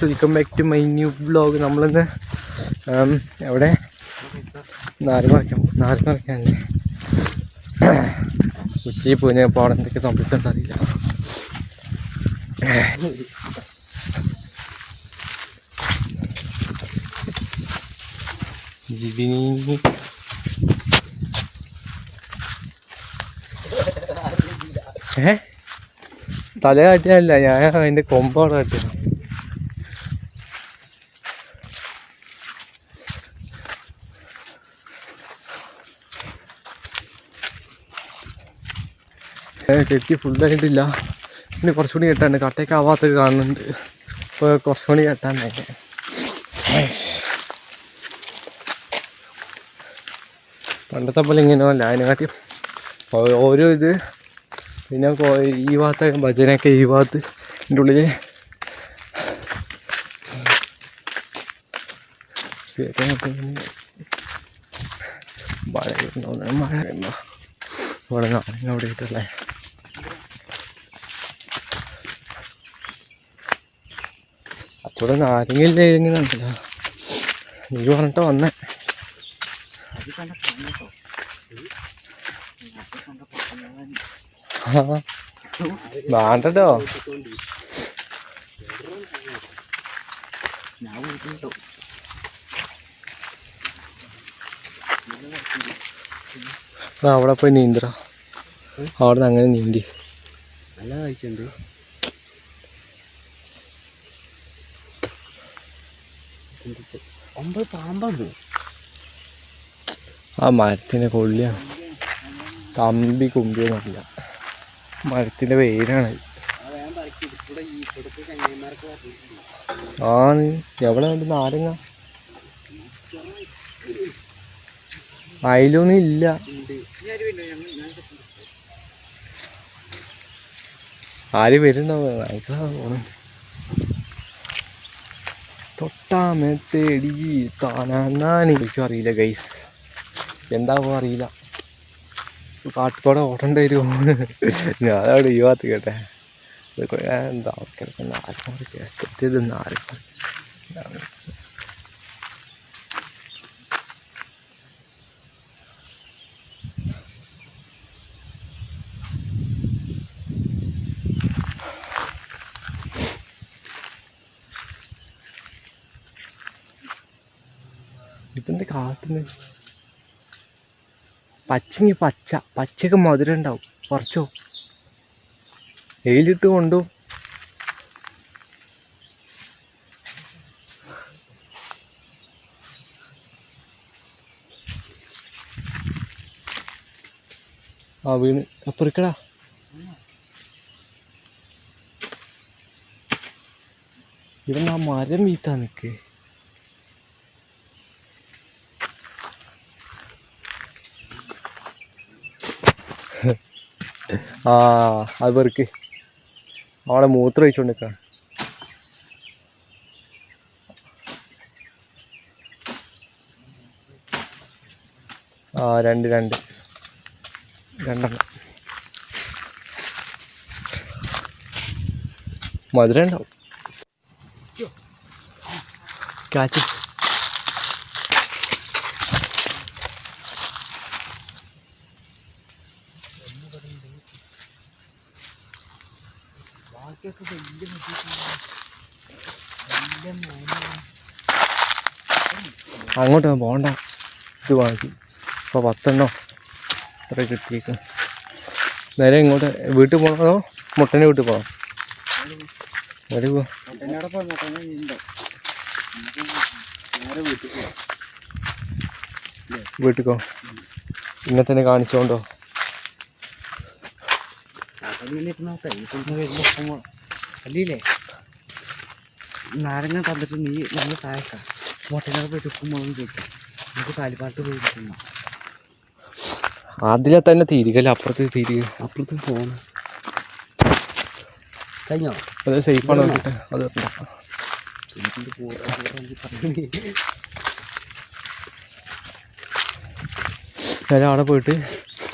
Welcome back to my new blog നമ്മളിന്ന് വയ്ക്കാം നാരങ്ങ വയ്ക്കാനല്ലേ ഉച്ചയിൽ പോയി ഞാൻ എന്തൊക്കെ സംഭവിക്കാൻ അറിയില്ല. ജിബിനി. ഏ? തല കാട്ടിയല്ല ഞാൻ അതിന്റെ കൊമ്പാടാട്ടിയാണ് കെട്ടി ഫുള്ളായിട്ടില്ല ഇനി കുറച്ചുകൂടി കെട്ടാണ്ട് കട്ടയൊക്കെ ആവാത്തൊക്കെ കാണുന്നുണ്ട്. ഇപ്പോൾ കുറച്ചുകൂടി കെട്ടാണ്ടായി പണ്ടത്തെ പോലെ ഇങ്ങനെയല്ല അതിനെക്കാട്ടി ഓ- ഓരോ ഇത് പിന്നെ ഈ ഭാഗത്ത് ഭജനയൊക്കെ ഈ ഭാഗത്ത് എന്റെ ഉള്ളിൽ മഴ മഴ ഇവിടെ നാരങ്ങ അവിടെ ഇട്ടല്ലേ അപ്പോൾ നാരങ്ങയില്ലേ ഇങ്ങനെയുണ്ടല്ലോ നീ പറഞ്ഞിട്ട് വന്നേ. വേണ്ടട്ടോ. അവിടെ പോയി നീന്തറ അവിടെ നിന്ന് അങ്ങനെ നീന്തി. നല്ല കാഴ്ചയുണ്ട്. ഒമ്പത് പാമ്പാണ് ആ മരത്തിന്റെ കൊള്ളിയാണ് കമ്പി കുമ്പിയൊന്നുമില്ല മരത്തിന്റെ പേരാണ്. ആ എവിടെ ഉണ്ട് നാരങ്ങ? അതിലൊന്നും ഇല്ല. ആര് വരുന്നുണ്ടാവും ആയിക്കാ പോണം തൊട്ടാമത്തേടി താനാന്നാണ് എനിക്കും അറിയില്ല ഗൈസ് എന്താവോ അറിയില്ല. കാട്ടുപാടം ഓടേണ്ടി വരുമോ ഞാനവിടെ ഈ ഭാഗത്ത് കേട്ടെ. എന്താ ആൾക്കാരൊക്കെ നാല് നാരങ്ങ ഇതെന്താ കാട്ടുന്നത് പച്ചങ്ങി പച്ച പച്ചക്ക് മധുരം ഉണ്ടാവും. കുറച്ചോ വെയിലിട്ട് കൊണ്ടു. ആ വീണ്. അപ്പുറക്കടാ ഇവിടെ ആ മരം വീത്താ നിക്ക്. ആ അത് പെറുക്ക്. അവളെ മൂത്രം ഒഴിച്ചോണ്ടിരിക്ക ആ രണ്ട് രണ്ട്. രണ്ടെണ്ണം. മധുരം ഉണ്ടാവും. കാച്ച്. അങ്ങോട്ട് പോകണ്ട. ഇത് വാങ്ങിച്ചു. ഇപ്പോൾ പത്തെണ്ണോ? അത്ര കിട്ടിയേക്ക്. നേരെ ഇങ്ങോട്ട് വീട്ടിൽ പോകണോ മുട്ടന്റെ വീട്ടിൽ പോവാ മുട്ടനെ ഉണ്ടോ നേരെ വീട്ടിൽ പോവാം വീട്ടിൽ പോ. ഇന്നെ തന്നെ കാണിച്ചോണ്ടോ? നാരങ്ങ തന്നിട്ട് നീ നമ്മൾ താഴേക്കാം നമുക്ക് പോയി തിന്നാം അതിലെ തന്നെ തിരികല്ല അപ്പുറത്ത് തിരിക അപ്പുറത്ത് പോകണം കഴിഞ്ഞോ? അത് സേഫാണ് അത്. ഞാൻ അവിടെ പോയിട്ട്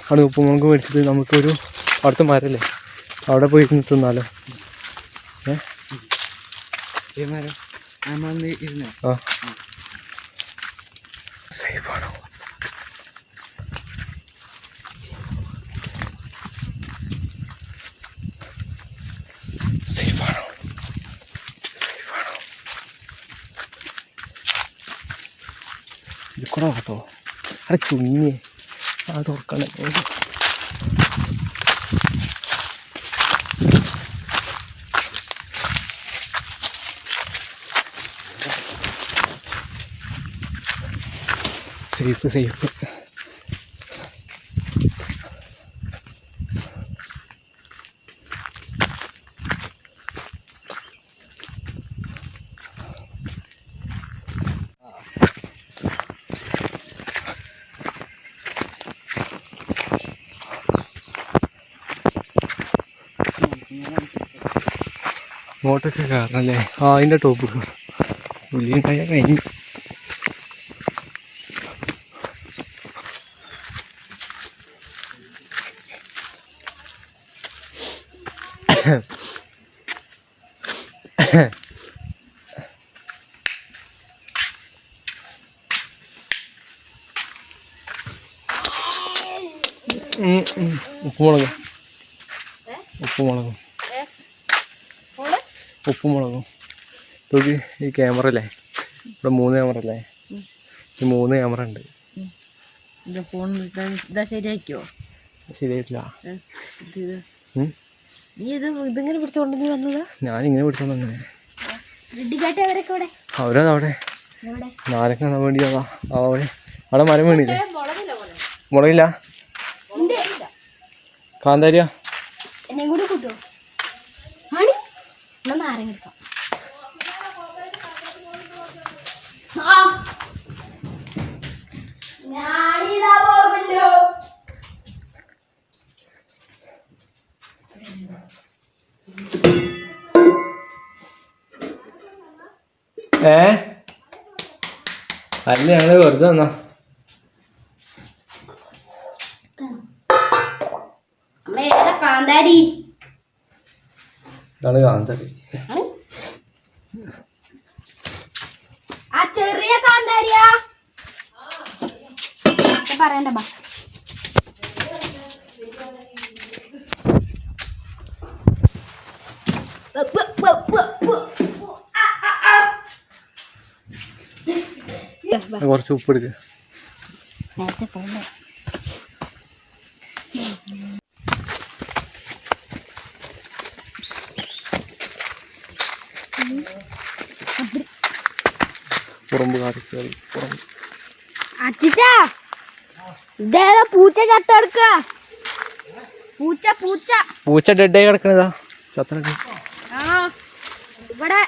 അവിടെ ഉപ്പുമുളക് മേടിച്ചിട്ട് നമുക്കൊരു അവിടുത്തെ മരല്ലേ? അവിടെ പോയി ഇരുന്ന് തിന്നാലോ. ഏ? മരം ആ. സേഫാണോ? സേഫാണോ? സേഫാണോ? ഇത് കൂടെ കേട്ടോ? അവിടെ ചുങ്ങിയേ ആ തുറക്കണേ സേഫ് സേഫ്. ഇങ്ങോട്ടൊക്കെ അല്ലേ ആ അതിന്റെ ടോപ്പ് പുലിയുണ്ടായ കഴിഞ്ഞു. ഉപ്പുമുളക്. ഉപ്പുമുളകും. ഉപ്പുമുളകും. നോക്കി ഈ ക്യാമറ അല്ലേ ഇവിടെ മൂന്ന് ക്യാമറ അല്ലേ ഈ മൂന്ന് ക്യാമറ ഉണ്ട്. ശരിയാക്കിയോ? ശരിയായിട്ടില്ല. നീ ഇത് ഇതിങ്ങനെ പിടിച്ചോണ്ട് നീ വന്നതാ? ഞാനിങ്ങനെ പിടിച്ചോണ്ട് ഇവിടെ അവരത് അവിടെ ഇവിടെ നാലൊക്കെ കാണാൻ വേണ്ടി അവിടെ. അവിടെ മരം വേണില്ലേ? മുളകില്ല കാന്താരിയാ? എന്നെ കൂടി കൂട്ടോ. നാരങ്ങ എടുക്കാം. അല്ല ഞങ്ങൾ വെറുതെ വന്നാ. കാന്താരി? ഇതാണ് കാന്താരി? ആ ചെറിയ കാന്താരിയാ. ഇത് പറയണ്ട ബാ കുറച്ച് ഉപ്പ് എടുക്ക് നേരത്തെ പോകണ്ട പുറമ്പ് കാറി കയറി പുറമ്പ് അച്ചിച്ചാ ഇതേതാ പൂച്ച ചത്തെടുക്ക പൂച്ച പൂച്ച പൂച്ച ഡെഡായി കിടക്കണതാ ചത്തനക്ക് ആ ഇവിടെ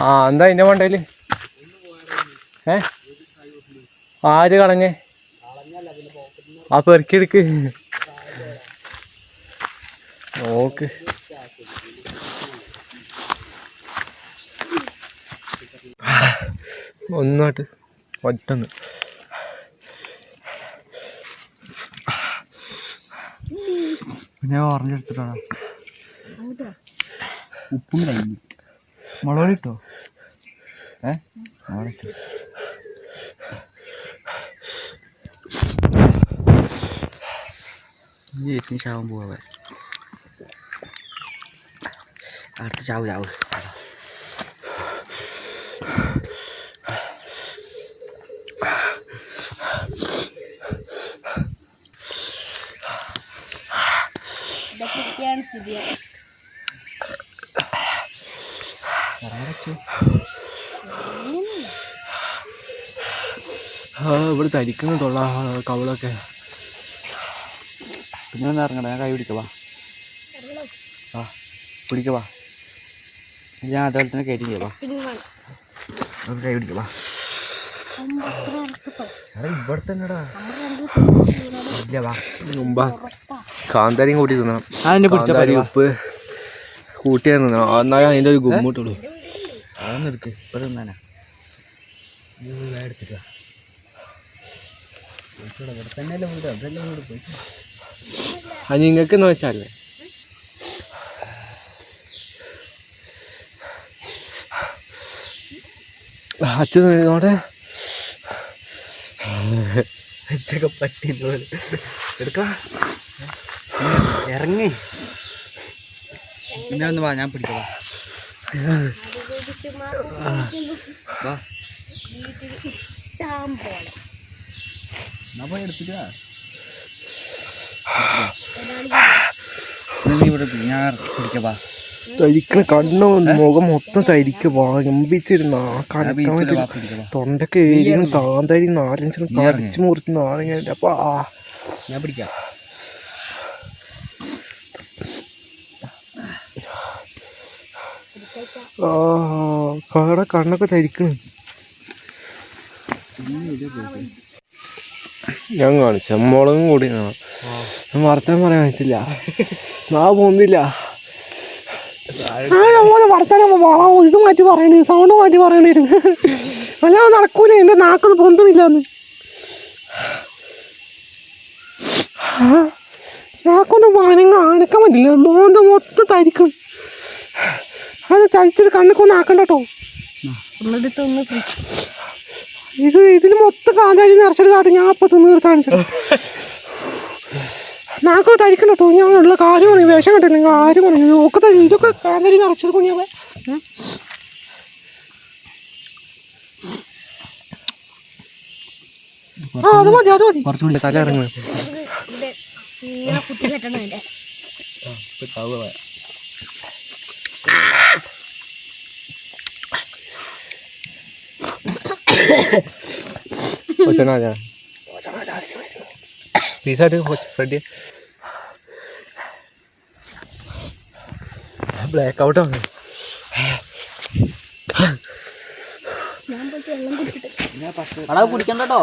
ആ എന്താ ഇതിന്റെ മണ്ടയിൽ ഏ? ആര് കളഞ്ഞേ. ആ പെറുക്കിയെടുക്ക്. നോക്ക് ഒന്നാട്ട് ഒറ്റന്ന്. ഞാൻ ഓറഞ്ചെടുത്തിട്ടാണ് ഉപ്പും കഴിഞ്ഞു. മുളക് ഇട്ടോ? ഏ? മുളകിട്ടോ ഈ ചേച്ചിന് ചാവാൻ പോവാ അടുത്ത ചാവ് ചാവ്. ഇതൊക്കെയാണ് സ്ഥിതി ആ ഇവിടെ തരിക്കുന്ന തൊള്ള കവളൊക്കെ. പിന്നെ ഒന്ന് ഇറങ്ങണ്ട ഞാൻ കൈ പിടിക്കവാ ആ പിടിക്കവാ ഞാൻ അതുപോലെ തന്നെ കയറ്റി ചെയ്യാവാ കൈ പിടിക്കവാ ഇവിടെ തന്നെടാ കാന്താരിയും കൂട്ടി തിന്നണം. അതിന്റെ കാന്താരി ഉപ്പ് കൂട്ടിയാൽ തിന്നണം. എന്നാലും അതിന്റെ ഒരു ഗുമ്മൂട്ടുള്ളൂ അതൊന്നും എടുക്ക്. ഇപ്പൊ തിന്നാനാ. എടുത്തിട്ട് ഇവിടെ തന്നെയല്ലേ വീട്? അതല്ലേ വീട് പോയി? അത് നിങ്ങൾക്ക് എന്ന് വെച്ചാലേ. അച്ഛൻ നോടെ അച്ഛക്കെ പട്ടി പോലെ എടുക്കാം. ഇറങ്ങി. ഇന്നെ ഒന്ന് വാ ഞാൻ പിടിക്കാം വാ. എടുത്തിട്ട് നീ ഇവിടെ ഞാൻ പിടിക്കാം വാ. തരിക്കണ കണ്ണോ മുഖം മൊത്തം തരിക്ക വാങ്ങിച്ചിരുന്ന ആ കണക്കാൻ പറ്റില്ല തൊണ്ടൊക്കെ ഏരിയും കാന്താരി നാലഞ്ചിനും നീ ഇറങ്ങ്. കടിച്ചു മുറിച്ച് നാരങ്ങ അപ്പൊ. ആ ഞാൻ പിടിക്കാം. കട കണ്ണൊക്കെ തരിക്കണ്. ഞാൻ കാണിച്ചു. മുളകും കൂടി വർത്താനം പറയാൻ പറ്റില്ല. നാ പോകുന്നില്ല വർത്താനം ഇത് മാറ്റി പറയണേ സൗണ്ട് മാറ്റി പറയണേരുന്നു വല്ലാതെ നടക്കൂല എന്റെ നാക്കൊന്നും പൊന്തുന്നില്ലാന്ന്. നാക്കൊന്നും അനങ്ങ അനക്കാൻ പറ്റില്ല. മോന്ത മൊത്തം തരിക്കും. അത് തരിച്ചിട്ട് കണ്ണൊക്കെ ആക്കണ്ട കേട്ടോ. ഇത് ഇതിൽ മൊത്തം കാന്താരി നിറച്ചിട്ട് കാട്ടി ഞാൻ അപ്പം തിന്ന് തീർത്താണ് നാക്കോ തരിക്കണം കേട്ടോ ഞാൻ ഉള്ള കാര്യം പറയും വേഷം കണ്ടില്ലെങ്കിൽ ആരും പറയും ഒക്കെ തരി ഇതൊക്കെ കാന്തരി നിറച്ചത് കുഞ്ഞാവേ ആ അത് മതി അത് മതി. കുറച്ചുകൂടി തല കുത്തി കെട്ടണം എന്റെ കൊച്ചനാ പീസായിട്ട് റെഡി ബ്ലാക്ക് വെള്ളം കുടിച്ചിട്ട് അടാ കുടിക്കണ്ട കേട്ടോ.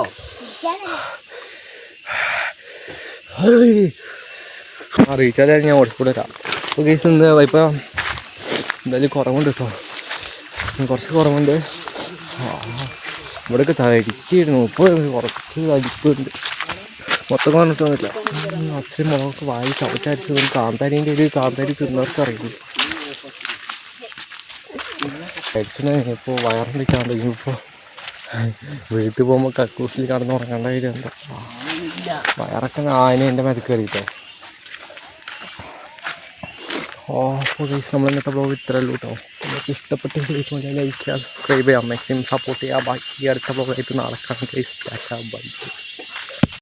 ആ റീചാർജ് ആയി ഞാൻ ഓടിക്കൂടെ തരാം അപ്പോൾ കേസ് ഇന്ന് ഇപ്പോൾ എന്തായാലും കുറവുണ്ട് കേട്ടോ. കുറച്ച് കുറവുണ്ട്. ഇവിടെയൊക്കെ തരിക്കായിരുന്നു. ഇപ്പോൾ കുറച്ച് അടിപ്പുണ്ട് മൊത്തം കാണിട്ടൊന്നുമില്ല ഉം, അത്രയും മുളകൊക്കെ വായി ചവച്ചരിച്ചത് കാന്താരിന്റെ ഒരു കാന്താരി തിന്നവർക്ക് അറിയില്ല. ഇപ്പോൾ ഇപ്പോൾ വയറിന്റെയൊക്കെയാണ് ഇപ്പോൾ വീട്ടിൽ പോകുമ്പോൾ കക്കൂസിൽ കടന്ന് ഉറങ്ങേണ്ട കാര്യം എന്താ വയറൊക്കെ ആന എന്റെ മെതക്ക് കയറിയിട്ടോ. ഓ അപ്പോൾ ഗൈസ് നമ്മൾ ഇന്നത്തെ ബ്ലോഗ് ഇത്രയേ ഉള്ളൂ കേട്ടോ നിങ്ങൾക്ക് ഇഷ്ടപ്പെട്ട വീഡിയോ ലൈക്ക് ചെയ്യുക സബ്സ്ക്രൈബ് ചെയ്യാം. മാക്സിമം സപ്പോർട്ട് ചെയ്യുക ബാക്കി അടുത്ത ബ്ലോഗായിട്ട് നാളെ കാണാം ഗൈസ് ബൈ